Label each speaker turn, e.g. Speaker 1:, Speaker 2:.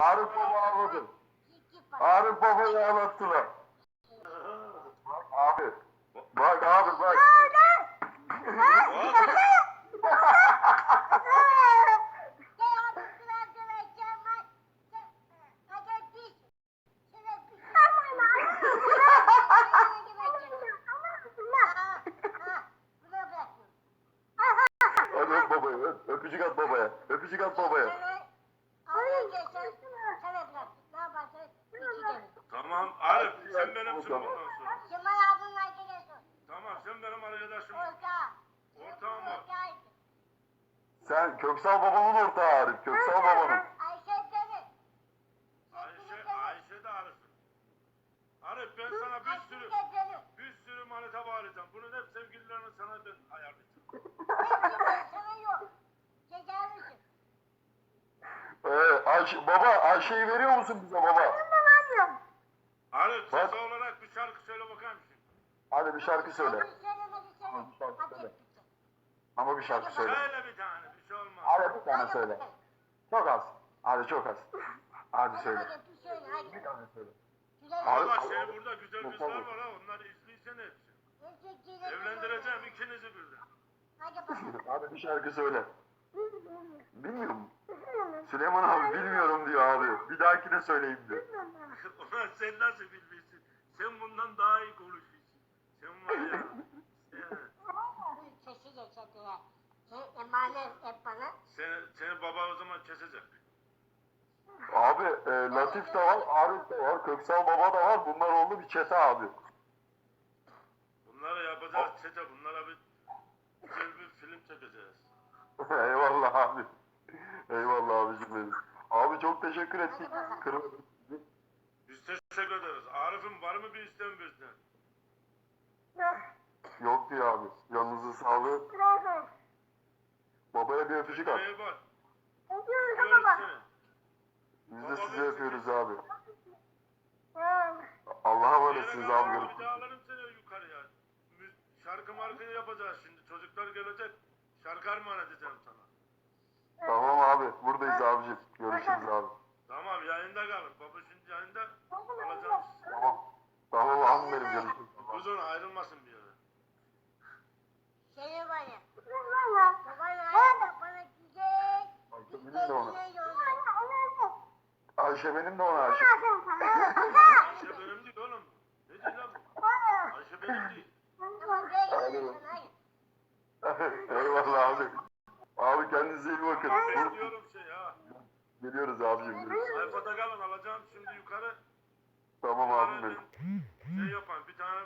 Speaker 1: Arif Baba ağladı. Arif Baba'yı ağlattılar. Abi. Bak abi bak. Öp babaya. Öp. Öpücük at babaya. Öpücük at babaya.
Speaker 2: Tamam Arif sen benimsin
Speaker 1: Tamam.
Speaker 2: bundan sonra. Tamam sen benim arkadaşım. Ortağım o.
Speaker 1: Sen Köksal babanın ortağı Arif. Köksal babanın.
Speaker 2: Ayşe, Ayşe de Arif'in. Arif ben sana bir sürü, bir sürü manita bağlayacağım. Bunun hep sevgililerini sana ben ayarlayacağım.
Speaker 1: Ee, Ayşe, baba Ayşe'yi veriyor musun bize baba?
Speaker 2: Arif
Speaker 1: Bak.
Speaker 2: sesi olarak bir şarkı söyle bakayım şimdi.
Speaker 1: Hadi bir şarkı söyle. Ama bir şarkı söyle.
Speaker 2: Söyle bir tane şey olmaz.
Speaker 1: Hadi bir tane söyle. Çok az. Hadi çok az. Hadi söyle. Bir tane söyle.
Speaker 2: Valla şey burada güzel kızlar var ha onları izleysen hepsi. Evlendireceğim ikinizi birden.
Speaker 1: Hadi bir şarkı söyle. Bilmiyorum. Süleyman abi bilmiyorum diyor abi. Bir dahakine söyleyeyim diyor.
Speaker 2: Ulan sen nasıl bilmiyorsun? Sen bundan daha iyi konuşuyorsun. Sen var ya.
Speaker 3: Emanet et bana.
Speaker 2: Seni, seni baba o zaman kesecek.
Speaker 1: Abi e, Latif de var, Arif de var, Köksal Baba da var. Bunlar oldu bir çete abi.
Speaker 2: Bunları yapacağız çete. Bunlara bir güzel bir film çekeceğiz.
Speaker 1: Eyvallah abi. Eyvallah abicim benim. Abi çok teşekkür ettik. Kırmadık sizi.
Speaker 2: Biz teşekkür ederiz. Arif'im var mı bir isteğin bizden?
Speaker 1: Yok diyor abi. Canınızın sağlığı. Babaya bir öpücük at.
Speaker 2: Görüşsene.
Speaker 1: Biz de sizi öpüyoruz abi. Allah'a emanetsiniz abi. Görüşürüz.
Speaker 2: alırım seni yukarıya. Şarkı markayı yapacağız şimdi. Çocuklar gelecek. Şarkı armağan edeceğim sana.
Speaker 1: Tamam abi. Buradayız abicim. Görüşürüz abi.
Speaker 2: Tamam yayında kalın. Baba şimdi yayında alacağım sizi.
Speaker 1: Tamam. Tamam abi benim görüşürüz.
Speaker 2: Kuzun ayrılmasın bir yere.
Speaker 3: Seni bana. Baba nerede? Bana güzel.
Speaker 1: Ayşe benim de ona.
Speaker 3: Güzel yolla.
Speaker 1: Ayşe benim de ona Ayşe.
Speaker 2: Ayşe benim değil oğlum. Ne diyor lan bu? Ayşe benim değil.
Speaker 1: Eyvallah abi. Abi kendinize iyi bakın.
Speaker 2: Ben diyorum şey ha.
Speaker 1: Geliyoruz abicim. Görüşürüz.
Speaker 2: Sayfada kalın alacağım şimdi yukarı.
Speaker 1: Tamam abi benim.
Speaker 2: Şey yapan bir tane